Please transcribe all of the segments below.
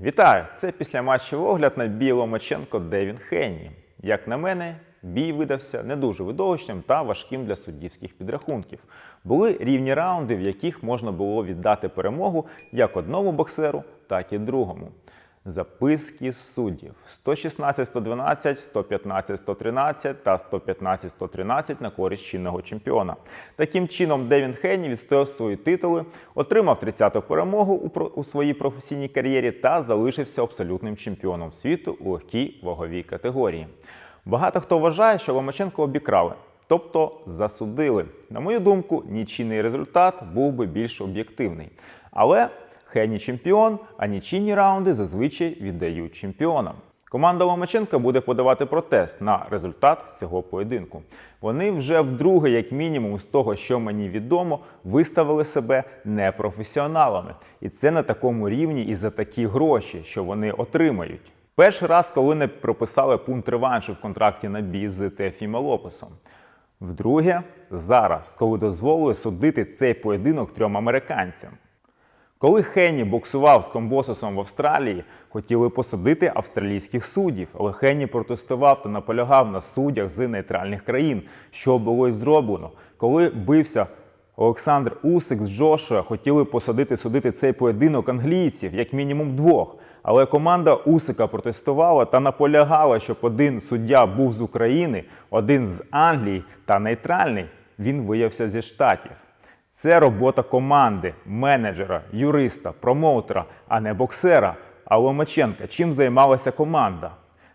Вітаю! Це післяматчевий огляд на бій Ломаченко Девін Хенні. Як на мене, бій видався не дуже видовищним та важким для суддівських підрахунків. Були рівні раунди, в яких можна було віддати перемогу як одному боксеру, так і другому. Записки суддів 116-112, 115-113 та 115-113 на користь чинного чемпіона. Таким чином, Девін Хенні відстояв свої титули, отримав 30-ту перемогу у своїй професійній кар'єрі та залишився абсолютним чемпіоном світу у легкій ваговій категорії. Багато хто вважає, що Ломаченко обікрали, тобто засудили. На мою думку, нічийний результат був би більш об'єктивний. Але Хенні чемпіон, а нічийні раунди зазвичай віддають чемпіонам. Команда Ломаченка буде подавати протест на результат цього поєдинку. Вони вже вдруге, як мінімум, з того, що мені відомо, виставили себе непрофесіоналами. І це на такому рівні і за такі гроші, що вони отримають. Перший раз, коли не прописали пункт реваншу в контракті на бій з Теофіма Лопесом. Вдруге, зараз, коли дозволили судити цей поєдинок трьом американцям. Коли Хенні боксував з Комбососом в Австралії, хотіли посадити австралійських суддів, але Хенні протестував та наполягав на суддях з нейтральних країн, що було й зроблено. Коли бився Олександр Усик з Джошуа, хотіли посадити судити цей поєдинок англійців, як мінімум двох. Але команда Усика протестувала та наполягала, щоб один суддя був з України, один з Англії та нейтральний він виявився зі штатів. Це робота команди, менеджера, юриста, промоутера, а не боксера. А Ломаченка чим займалася команда?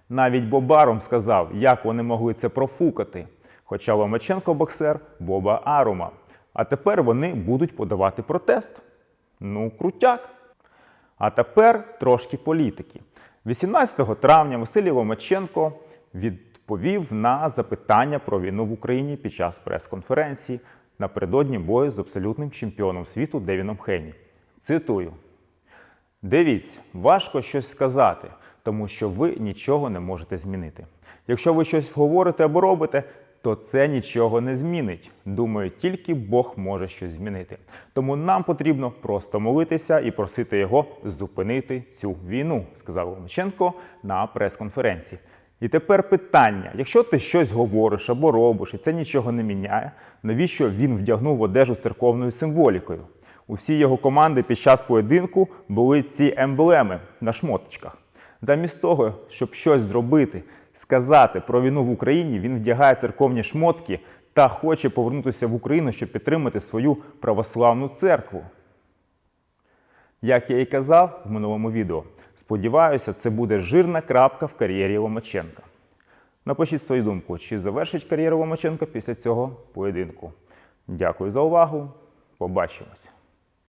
Навіть Бобаром сказав, як вони могли це профукати. Хоча Ломаченко боксер Боба Арума. А тепер вони будуть подавати протест. Ну, крутяк. А тепер трошки політики. 18 травня Василій Ломаченко відповів на запитання про війну в Україні під час прес-конференції напередодні бою з абсолютним чемпіоном світу Девіном Хенні. Цитую: Дивіться, важко щось сказати, тому що ви нічого не можете змінити. Якщо ви щось говорите або робите, то це нічого не змінить. Думаю, тільки Бог може щось змінити. Тому нам потрібно просто молитися і просити його зупинити цю війну, сказав Ломаченко на прес-конференції. І тепер питання: якщо ти щось говориш або робиш, і це нічого не міняє, навіщо він вдягнув одежу з церковною символікою? У всій його команди під час поєдинку були ці емблеми на шмоточках. Замість того, щоб щось зробити, сказати про війну в Україні, він вдягає церковні шмотки та хоче повернутися в Україну, щоб підтримати свою православну церкву. Як я і казав в минулому відео, сподіваюся, це буде жирна крапка в кар'єрі Ломаченка. Напишіть свою думку, чи завершить кар'єру Ломаченка після цього поєдинку. Дякую за увагу. Побачимось.